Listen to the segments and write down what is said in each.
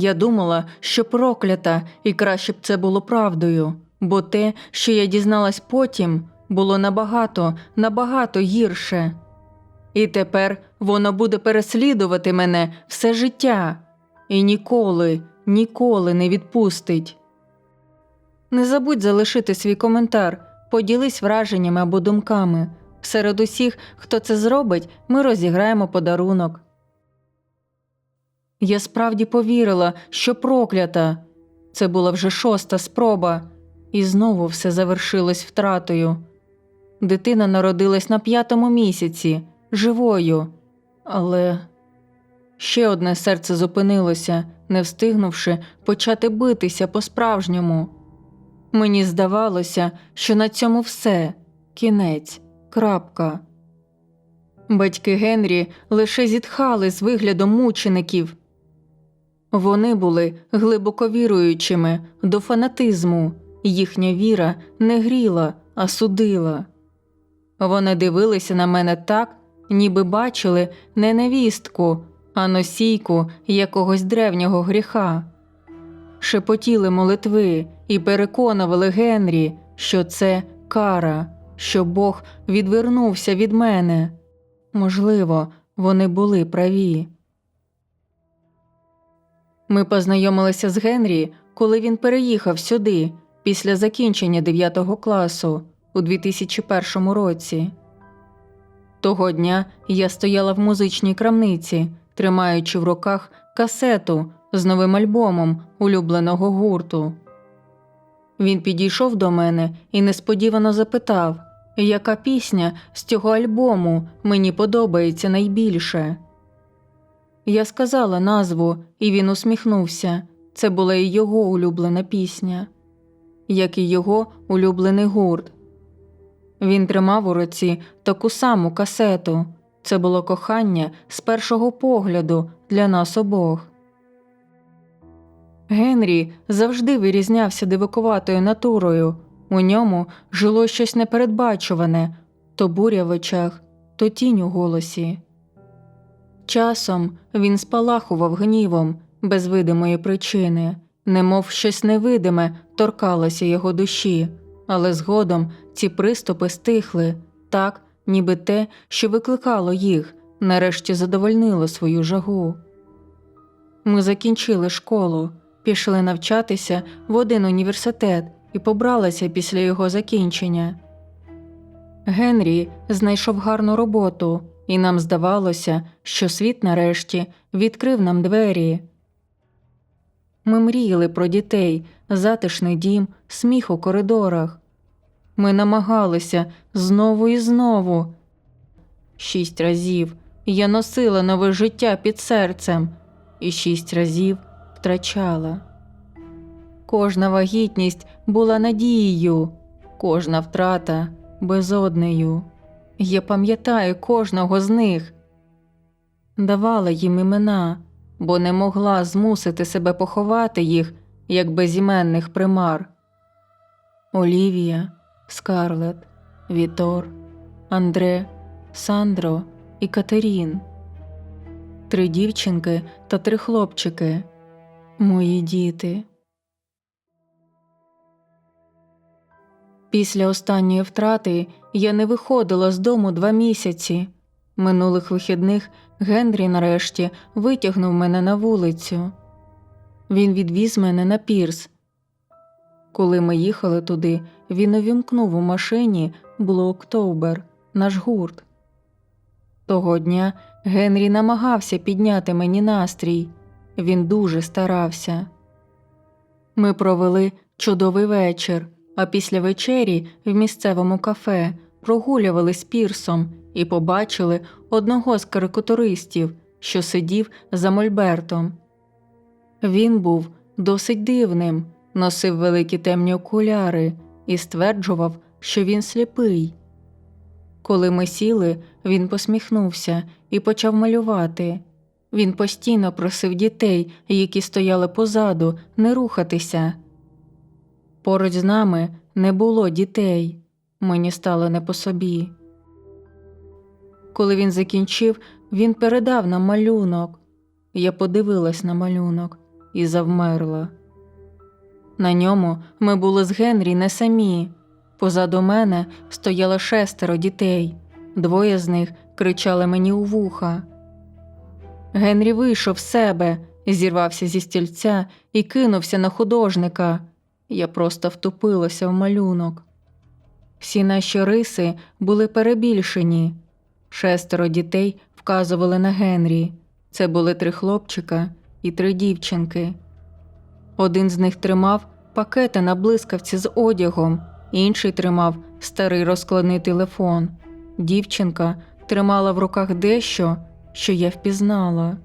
Я думала, що проклята, і краще б це було правдою, бо те, що я дізналась потім, було набагато, набагато гірше. І тепер воно буде переслідувати мене все життя і ніколи, ніколи не відпустить. Не забудь залишити свій коментар, поділись враженнями або думками. Серед усіх, хто це зробить, ми розіграємо подарунок. Я справді повірила, що проклята. Це була вже шоста спроба, і знову все завершилось втратою. Дитина народилась на п'ятому місяці, живою, але ще одне серце зупинилося, не встигнувши почати битися по-справжньому. Мені здавалося, що на цьому все кінець, крапка. Батьки Генрі лише зітхали з виглядом мучеників. Вони були глибоко віруючими до фанатизму, їхня віра не гріла, а судила. Вони дивилися на мене так, ніби бачили не невістку, а носійку якогось древнього гріха. Шепотіли молитви і переконували Генрі, що це кара, що Бог відвернувся від мене. Можливо, вони були праві. Ми познайомилися з Генрі, коли він переїхав сюди після закінчення 9 класу у 2001 році. Того дня я стояла в музичній крамниці, тримаючи в руках касету з новим альбомом улюбленого гурту. Він підійшов до мене і несподівано запитав, яка пісня з цього альбому мені подобається найбільше. Я сказала назву, і він усміхнувся. Це була і його улюблена пісня, як і його улюблений гурт. Він тримав у руці таку саму касету. Це було кохання з першого погляду для нас обох. Генрі завжди вирізнявся дивакуватою натурою. У ньому жило щось непередбачуване то буря в очах, то тінь у голосі. Часом він спалахував гнівом без видимої причини, немов щось невидиме торкалося його душі, але згодом ці приступи стихли так, ніби те, що викликало їх, нарешті задовольнило свою жагу. Ми закінчили школу, пішли навчатися в один університет і побралися після його закінчення. Генрі знайшов гарну роботу, і нам здавалося, що світ нарешті відкрив нам двері. Ми мріяли про дітей, затишний дім, сміх у коридорах. Ми намагалися знову і знову. Шість разів я носила нове життя під серцем і шість разів втрачала. Кожна вагітність була надією, кожна втрата безоднею. Я пам'ятаю кожного з них. Давала їм імена, бо не могла змусити себе поховати їх, як безіменних примар. Олівія, Скарлет, Вітор, Андре, Сандро і Катерін. Три дівчинки та три хлопчики. Мої діти. Після останньої втрати я не виходила з дому два місяці. Минулих вихідних Генрі нарешті витягнув мене на вулицю. Він відвіз мене на пірс. Коли ми їхали туди, він увімкнув у машині Блоктобер, наш гурт. Того дня Генрі намагався підняти мені настрій. Він дуже старався. Ми провели чудовий вечір, а після вечері в місцевому кафе прогулювали з пірсом і побачили одного з карикатуристів, що сидів за Мольбертом. Він був досить дивним, носив великі темні окуляри і стверджував, що він сліпий. Коли ми сіли, він посміхнувся і почав малювати. Він постійно просив дітей, які стояли позаду, не рухатися. Поруч з нами не було дітей, мені стало не по собі. Коли він закінчив, він передав нам малюнок. Я подивилась на малюнок. і завмерла. На ньому ми були з Генрі не самі. Позаду мене стояло шестеро дітей, двоє з них кричали мені у вуха. Генрі вийшов з себе, зірвався зі стільця і кинувся на художника. Я просто втупилася в малюнок. Всі наші риси були перебільшені. Шестеро дітей вказували на Генрі. Це були три хлопчика і три дівчинки. Один з них тримав пакети на блискавці з одягом, інший тримав старий розкладний телефон. Дівчинка тримала в руках дещо, що я впізнала.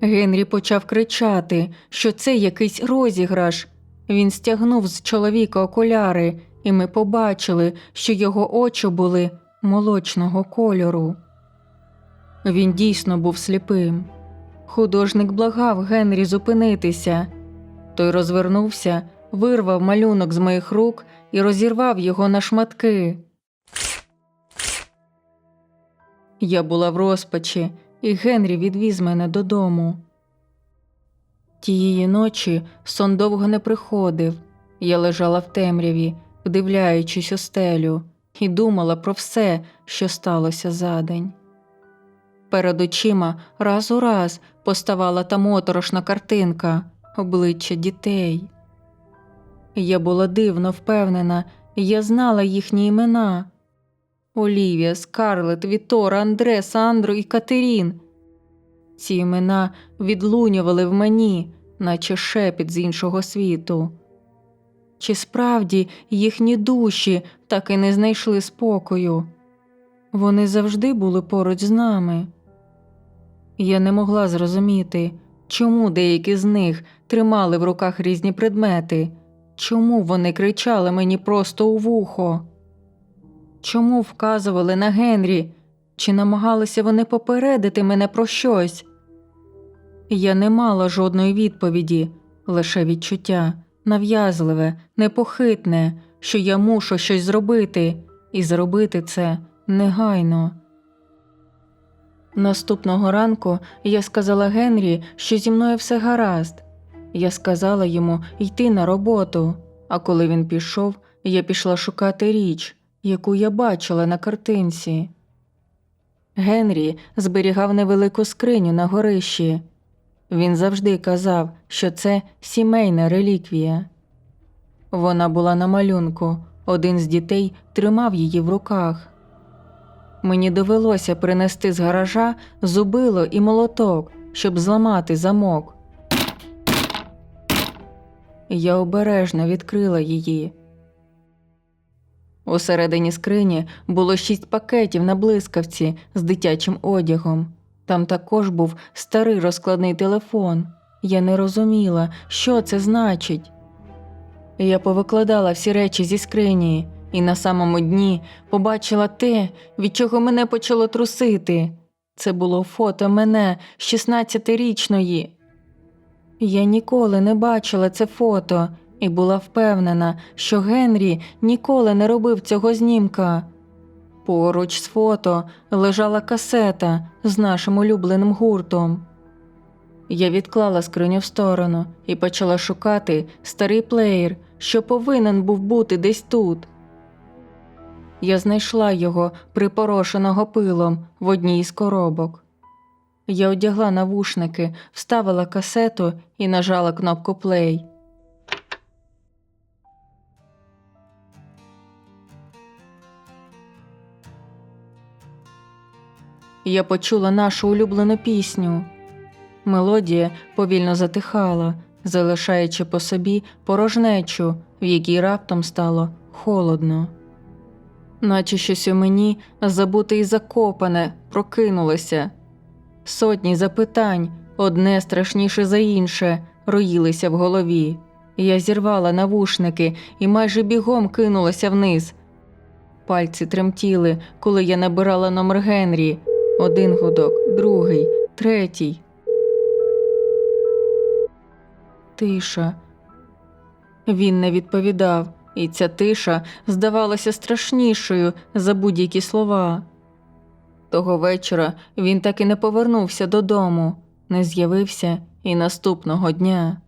Генрі почав кричати, що це якийсь розіграш. Він стягнув з чоловіка окуляри, і ми побачили, що його очі були молочного кольору. Він дійсно був сліпим. Художник благав Генрі зупинитися. Той розвернувся, вирвав малюнок з моїх рук і розірвав його на шматки. Я була в розпачі, і Генрі відвіз мене додому. Тієї ночі сон довго не приходив. Я лежала в темряві, вдивляючись у стелю, і думала про все, що сталося за день. Перед очима раз у раз поставала та моторошна картинка обличчя дітей. Я була дивно впевнена, я знала їхні імена Олівія, Скарлет, Вітора, Андре, Сандру і Катерін. Ці імена відлунювали в мені, наче шепіт з іншого світу. Чи справді їхні душі так і не знайшли спокою? Вони завжди були поруч з нами. Я не могла зрозуміти, чому деякі з них тримали в руках різні предмети, чому вони кричали мені просто у вухо, чому вказували на Генрі, чи намагалися вони попередити мене про щось. Я не мала жодної відповіді, лише відчуття, нав'язливе, непохитне, що я мушу щось зробити, і зробити це негайно. Наступного ранку я сказала Генрі, що зі мною все гаразд. Я сказала йому йти на роботу, а коли він пішов, я пішла шукати річ, яку я бачила на картинці. Генрі зберігав невелику скриню на горищі. Він завжди казав, що це сімейна реліквія. Вона була на малюнку, один з дітей тримав її в руках. Мені довелося принести з гаража зубило і молоток, щоб зламати замок. Я обережно відкрила її. Усередині скрині було шість пакетів на блискавці з дитячим одягом. Там також був старий розкладний телефон. Я не розуміла, що це значить. Я повикладала всі речі зі скрині і на самому дні побачила те, від чого мене почало трусити. Це було фото мене 16-річної. Я ніколи не бачила це фото і була впевнена, що Генрі ніколи не робив цього знімка. Поруч з фото лежала касета з нашим улюбленим гуртом. Я відклала скриню в сторону і почала шукати старий плеєр, що повинен був бути десь тут. Я знайшла його припорошеного пилом в одній із коробок. Я одягла навушники, вставила касету і нажала кнопку плей. Я почула нашу улюблену пісню. Мелодія повільно затихала, залишаючи по собі порожнечу, в якій раптом стало холодно. Наче щось у мені забуте і закопане, прокинулося. Сотні запитань, одне страшніше за інше, роїлися в голові. Я зірвала навушники і майже бігом кинулася вниз. Пальці тремтіли, коли я набирала номер Генрі. Один гудок, другий, третій. Тиша. Він не відповідав, і ця тиша здавалася страшнішою за будь-які слова. Того вечора він так і не повернувся додому, не з'явився і наступного дня.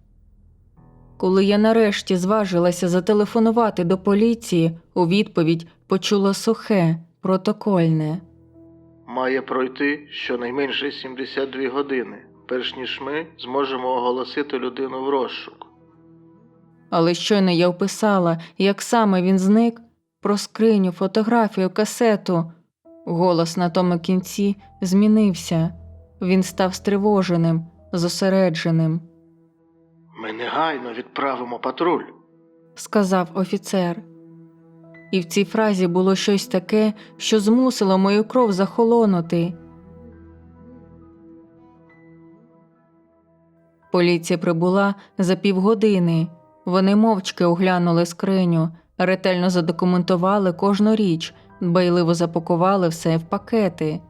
Коли я нарешті зважилася зателефонувати до поліції, у відповідь почула сухе, протокольне. Має пройти щонайменше 72 години, перш ніж ми зможемо оголосити людину в розшук. Але щойно я вписала, як саме він зник, про скриню, фотографію, касету. Голос на тому кінці змінився. Він став стривоженим, зосередженим, Ми негайно відправимо патруль. сказав офіцер. І в цій фразі було щось таке, що змусило мою кров захолонути. Поліція прибула за півгодини. Вони мовчки оглянули скриню, ретельно задокументували кожну річ, дбайливо запакували все в пакети.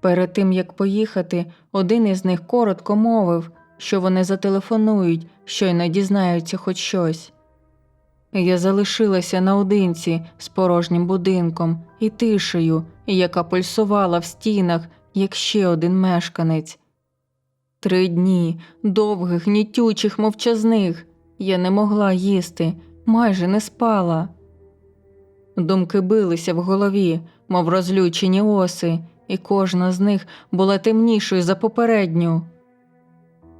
Перед тим як поїхати, один із них коротко мовив, що вони зателефонують, щойно дізнаються хоч щось. Я залишилася наодинці з порожнім будинком і тишею, яка пульсувала в стінах, як ще один мешканець. Три дні довгих, нітючих, мовчазних. Я не могла їсти, майже не спала. Думки билися в голові, мов розлючені оси, і кожна з них була темнішою за попередню.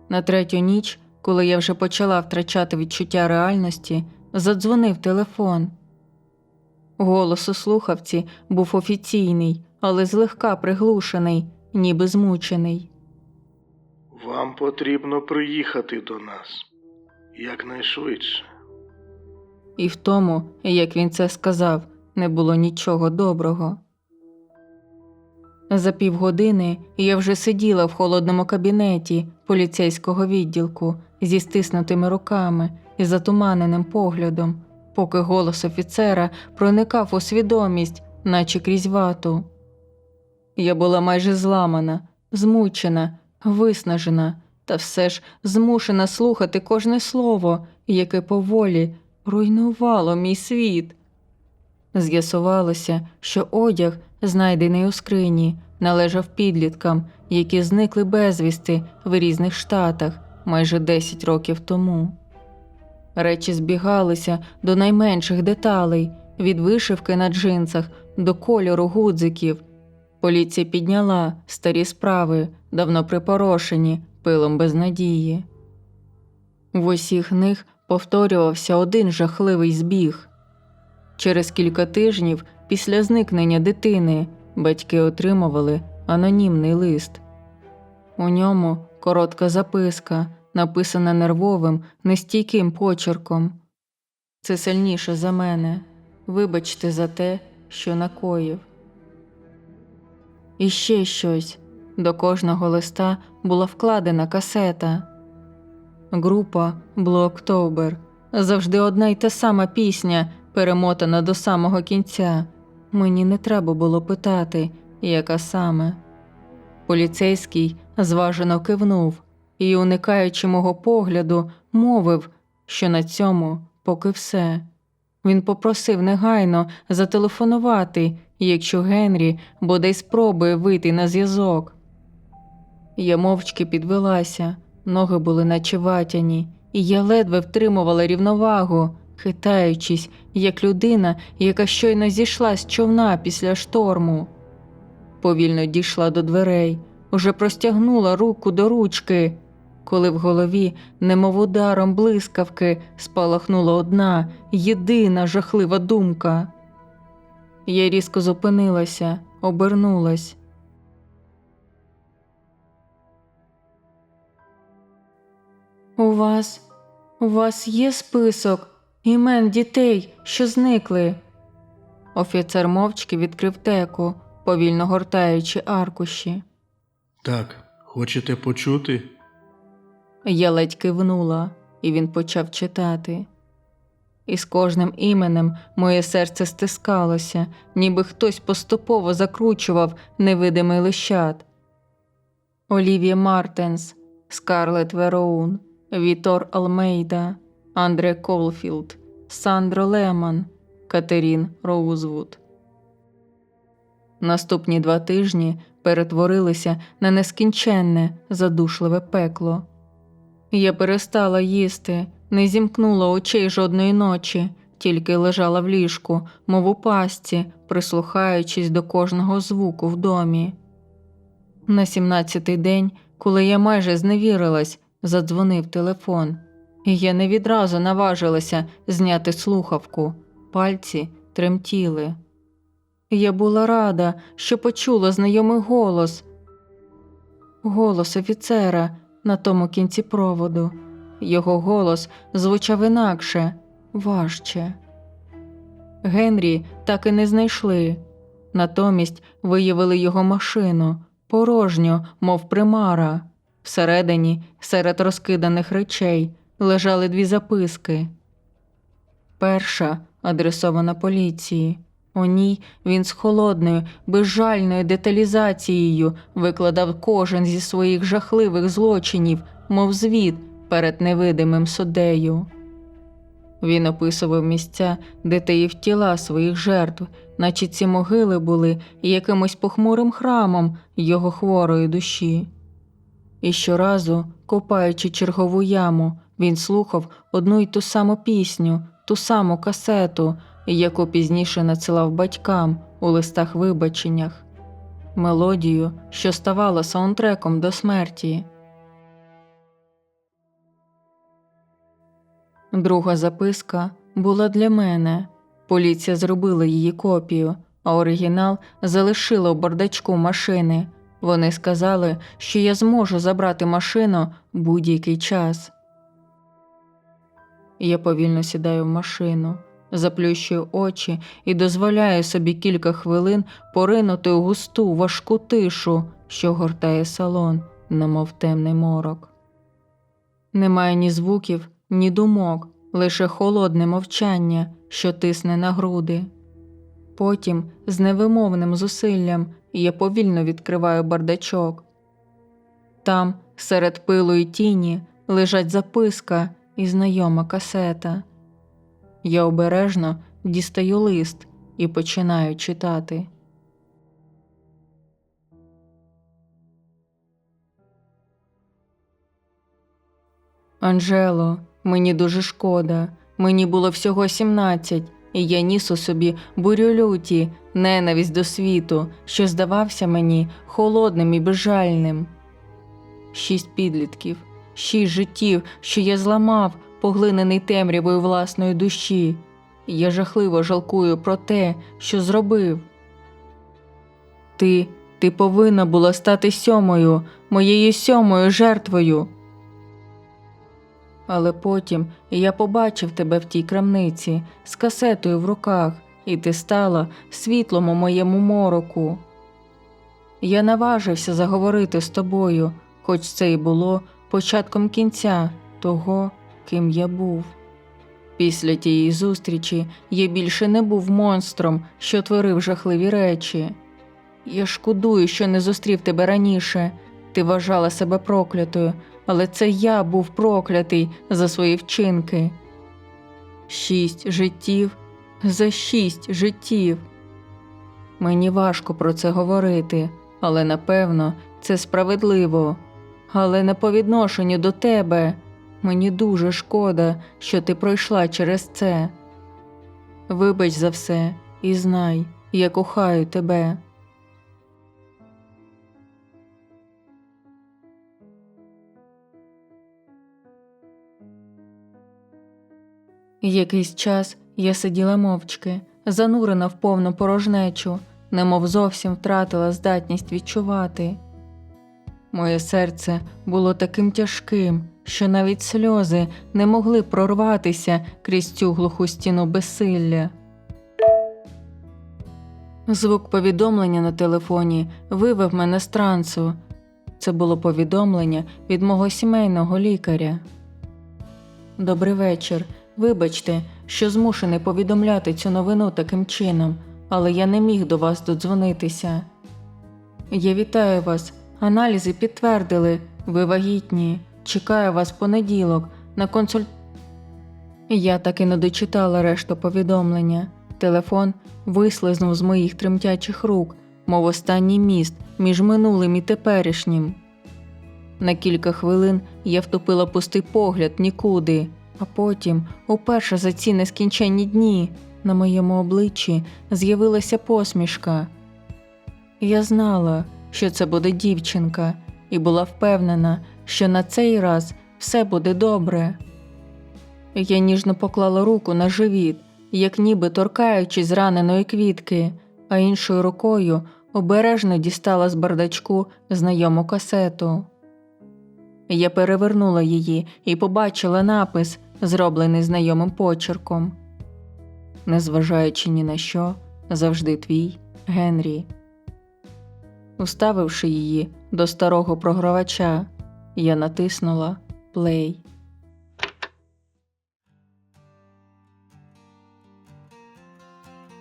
На третю ніч, коли я вже почала втрачати відчуття реальності, задзвонив телефон. Голос у слухавці був офіційний, але злегка приглушений, ніби змучений. Вам потрібно приїхати до нас якнайшвидше. І в тому, як він це сказав, не було нічого доброго. За півгодини я вже сиділа в холодному кабінеті поліцейського відділку зі стиснутими руками і затуманеним поглядом, поки голос офіцера проникав у свідомість, наче крізь вату. Я була майже зламана, змучена, виснажена, та все ж змушена слухати кожне слово, яке поволі руйнувало мій світ. З'ясувалося, що одяг, знайдений у скрині, належав підліткам, які зникли безвісти в різних штатах майже 10 років тому. Речі збігалися до найменших деталей від вишивки на джинсах до кольору гудзиків. Поліція підняла старі справи, давно припорошені пилом безнадії. В усіх них повторювався один жахливий збіг. Через кілька тижнів після зникнення дитини батьки отримували анонімний лист. У ньому коротка записка, написана нервовим, нестійким почерком. Це сильніше за мене. Вибачте за те, що накоїв. І ще щось. До кожного листа була вкладена касета. Група October. Завжди одна й та сама пісня, перемотана до самого кінця. Мені не треба було питати, яка саме. Поліцейський зважено кивнув і, уникаючи мого погляду, мовив, що на цьому поки все. Він попросив негайно зателефонувати, якщо Генрі бодай спробує вийти на зв'язок. Я мовчки підвелася, ноги були наче ватяні, і я ледве втримувала рівновагу, хитаючись, як людина, яка щойно зійшла з човна після шторму. Повільно дійшла до дверей, уже простягнула руку до ручки, коли в голові, немов ударом блискавки, спалахнула одна єдина жахлива думка. Я різко зупинилася, обернулась. У вас, у вас є список імен дітей, що зникли. Офіцер мовчки відкрив теку, повільно гортаючи аркуші. Так, хочете почути? Я ледь кивнула, і він почав читати. І з кожним іменем моє серце стискалося, ніби хтось поступово закручував невидимий лищат. Олівія Мартенс, Скарлет Вероун, Вітор Алмейда, Андре Колфілд, Сандро Леман, Катерін Роузвуд. Наступні два тижні перетворилися на нескінченне, задушливе пекло. Я перестала їсти, не зімкнула очей жодної ночі, тільки лежала в ліжку, мов у пастці, прислухаючись до кожного звуку в домі. На сімнадцятий день, коли я майже зневірилась, задзвонив телефон, і я не відразу наважилася зняти слухавку, пальці тремтіли. Я була рада, що почула знайомий голос, голос офіцера на тому кінці проводу. Його голос звучав інакше, важче. Генрі так і не знайшли. Натомість виявили його машину, порожньо, мов примара. Всередині, серед розкиданих речей, лежали дві записки. Перша адресована поліції. У ній він з холодною, безжальною деталізацією викладав кожен зі своїх жахливих злочинів, мов звіт перед невидимим суддею. Він описував місця, де таїв тіла своїх жертв, наче ці могили були якимось похмурим храмом його хворої душі. І щоразу, копаючи чергову яму, він слухав одну й ту саму пісню, ту саму касету, яку пізніше надсилав батькам у листах вибаченнях, мелодію, що ставала саундтреком до смерті. Друга записка була для мене. Поліція зробила її копію, а оригінал залишила у бардачку машини. Вони сказали, що я зможу забрати машину будь-який час. Я повільно сідаю в машину, заплющую очі і дозволяю собі кілька хвилин поринути у густу важку тишу, що гортає салон, немов темний морок. Немає ні звуків, ні думок, лише холодне мовчання, що тисне на груди. Потім, з невимовним зусиллям, я повільно відкриваю бардачок. Там, серед пилу і тіні, лежать записка і знайома касета. Я обережно дістаю лист і починаю читати. Анжело, мені дуже шкода. Мені було всього 17, і я ніс у собі бурю люті, ненависть до світу, що здавався мені холодним і безжальним. Шість підлітків, шість життів, що я зламав, поглинений темрявою власної душі. Я жахливо жалкую про те, що зробив. Ти, ти повинна була стати сьомою, моєю сьомою жертвою. Але потім я побачив тебе в тій крамниці з касетою в руках, і ти стала світлом у моєму мороку. Я наважився заговорити з тобою, хоч це й було початком кінця того, ким я був. Після тієї зустрічі я більше не був монстром, що творив жахливі речі. Я шкодую, що не зустрів тебе раніше. Ти вважала себе проклятою, але це я був проклятий за свої вчинки. Шість життів за шість життів. Мені важко про це говорити, але напевно це справедливо. Але не по відношенню до тебе. Мені дуже шкода, що ти пройшла через це. Вибач за все і знай, я кохаю тебе. Якийсь час я сиділа мовчки, занурена в повну порожнечу, немов зовсім втратила здатність відчувати. Моє серце було таким тяжким, що навіть сльози не могли прорватися крізь цю глуху стіну безсилля. Звук повідомлення на телефоні вивев мене з трансу. Це було повідомлення від мого сімейного лікаря. Добрий вечір. Вибачте, що змушений повідомляти цю новину таким чином, але я не міг до вас додзвонитися. Я вітаю вас. Аналізи підтвердили, ви вагітні. Чекаю вас понеділок на консуль... Я так і не дочитала решту повідомлення. Телефон вислизнув з моїх тремтячих рук, мов останній міст між минулим і теперішнім. На кілька хвилин я втопила пустий погляд нікуди, а потім, уперше за ці нескінченні дні, на моєму обличчі з'явилася посмішка. Я знала, що це буде дівчинка, і була впевнена, що на цей раз все буде добре. Я ніжно поклала руку на живіт, як ніби торкаючись зраненої квітки, а іншою рукою обережно дістала з бардачку знайому касету. Я перевернула її і побачила напис, зроблений знайомим почерком. Незважаючи ні на що, завжди твій Генрі. Уставивши її до старого програвача, я натиснула плей.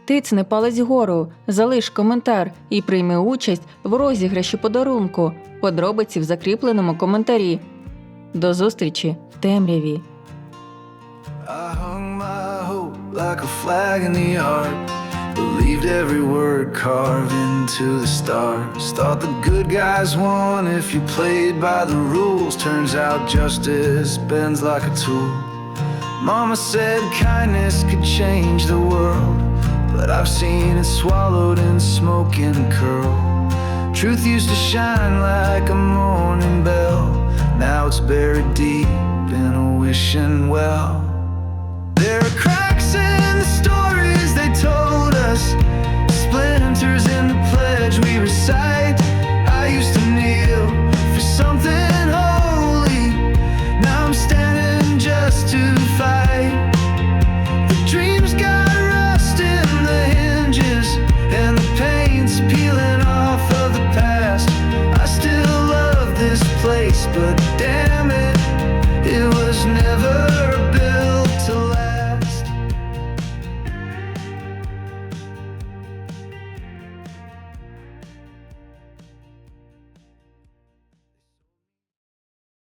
Тицни палець вгору, залиш коментар і прийми участь в розіграші подарунку. Подробиці в закріпленому коментарі. До зустрічі в темряві. I hung my hope like a flag in the. Believed every word carved into the stars. Thought the good guys won if you played by the rules. Turns out justice bends like a tool. Mama said kindness could change the world. But I've seen it swallowed in smoke and curl. Truth used to shine like a morning bell. Now it's buried deep in a wishing well. side